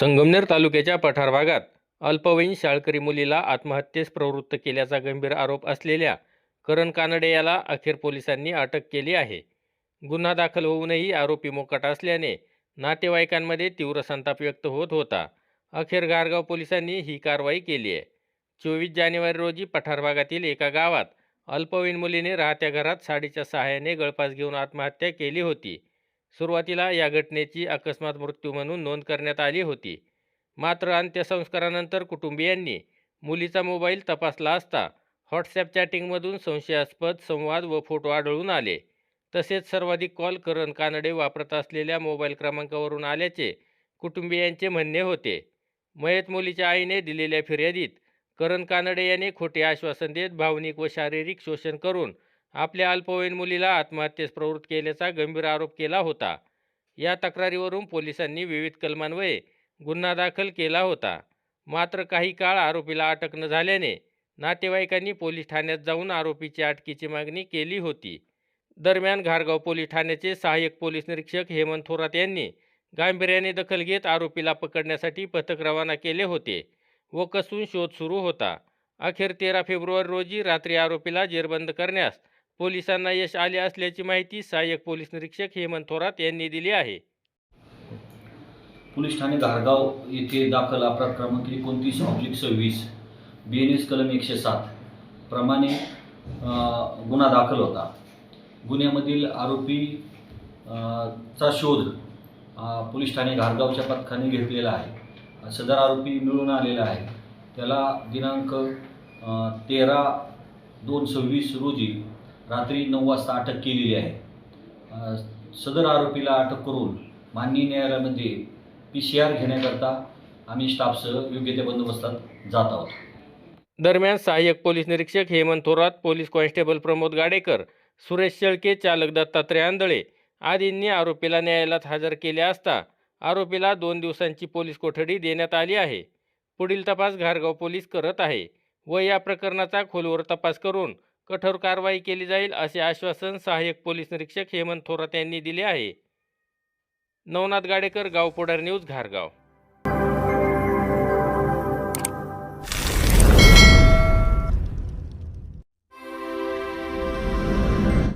संगमनेर तालुक्याच्या पठार भागात अल्पवयीन शाळकरी मुलीला आत्महत्येस प्रवृत्त केल्याचा गंभीर आरोप असलेल्या करण कानडे याला अखेर पोलिसांनी अटक केली आहे. गुन्हा दाखल होऊनही आरोपी मोकट असल्याने नातेवाईकांमध्ये तीव्र संताप व्यक्त होत होता. अखेर गारगाव पोलिसांनी ही कारवाई केली आहे. चोवीस जानेवारी रोजी पठार भागातील एका गावात अल्पवयीन मुलीने राहत्या घरात साडीच्या सहाय्याने गळफास घेऊन आत्महत्या केली होती. सुरुवातीला या घटनेची अकस्मात मृत्यू म्हणून नोंद करण्यात आली होती. मात्र अंत्यसंस्कारानंतर कुटुंबियांनी मुलीचा मोबाईल तपासला असता व्हॉट्सॲप चॅटिंगमधून संशयास्पद संवाद व फोटो आढळून आले. तसेच सर्वाधिक कॉल करण कानडे वापरत असलेल्या मोबाईल क्रमांकावरून आल्याचे कुटुंबियांचे म्हणणे होते. मयत मुलीच्या आईने दिलेल्या फिर्यादीत करण कानडे याने खोटे आश्वासन देत भावनिक व शारीरिक शोषण करून आपल्या अल्पवयीन मुलीला आत्महत्येस प्रवृत्त केल्याचा गंभीर आरोप केला होता. या तक्रारीवरून पोलिसांनी विविध कलमांवये गुन्हा दाखल केला होता. मात्र काही काळ आरोपीला अटक न झाल्याने नातेवाईकांनी पोलीस ठाण्यात जाऊन आरोपीची अटकीची मागणी केली होती. दरम्यान घारगाव पोलीस ठाण्याचे सहाय्यक पोलीस निरीक्षक हेमंत थोरात यांनी गांभीर्याने दखल घेत आरोपीला पकडण्यासाठी पथक रवाना केले होते व कसून शोध सुरू होता. अखेर तेरा फेब्रुवारी रोजी रात्री आरोपीला जेरबंद करण्यास पोलिसांना यश आले असल्याची माहिती सहाय्यक पोलीस निरीक्षक हेमंत थोरात यांनी दिली आहे. पोलीस ठाणे धारगाव येथे दाखल अपराध क्रमांक एकोणतीस ऑब्लिक सव्वीस बी एन एस कलम एकशे सात प्रमाणे गुन्हा दाखल होता. गुन्ह्यामधील आरोपी चा शोध पोलीस ठाणे घारगावच्या पथकाने घेतलेला आहे. सदर आरोपी मिळून आलेला आहे. त्याला दिनांक तेरा दोन सव्वीस रोजी रात्री नऊ वाजता अटक केलेली आहे. सदर आरोपीला अटक करून माननीय न्यायालयामध्ये पी सी आर घेण्याकरता आम्ही स्टाफसह योग्य त्या बंदोबस्तात जात आहोत. दरम्यान सहाय्यक पोलीस निरीक्षक हेमंत थोरात पोलीस कॉन्स्टेबल प्रमोद गाडेकर सुरेश शेळके चालक दत्तात्रय आंधळे आदींनी आरोपीला न्यायालयात हजर केले असता आरोपीला दोन दिवसांची पोलीस कोठडी देण्यात आली आहे. पुढील तपास घारगाव पोलीस करत आहे व या प्रकरणाचा खोलवर तपास करून कठोर कारवाई केली जाईल असे आश्वासन सहाय्यक पोलीस निरीक्षक हेमंत थोरात यांनी दिले आहे. नवनाथ गाडेकर गाव न्यूज घारगाव.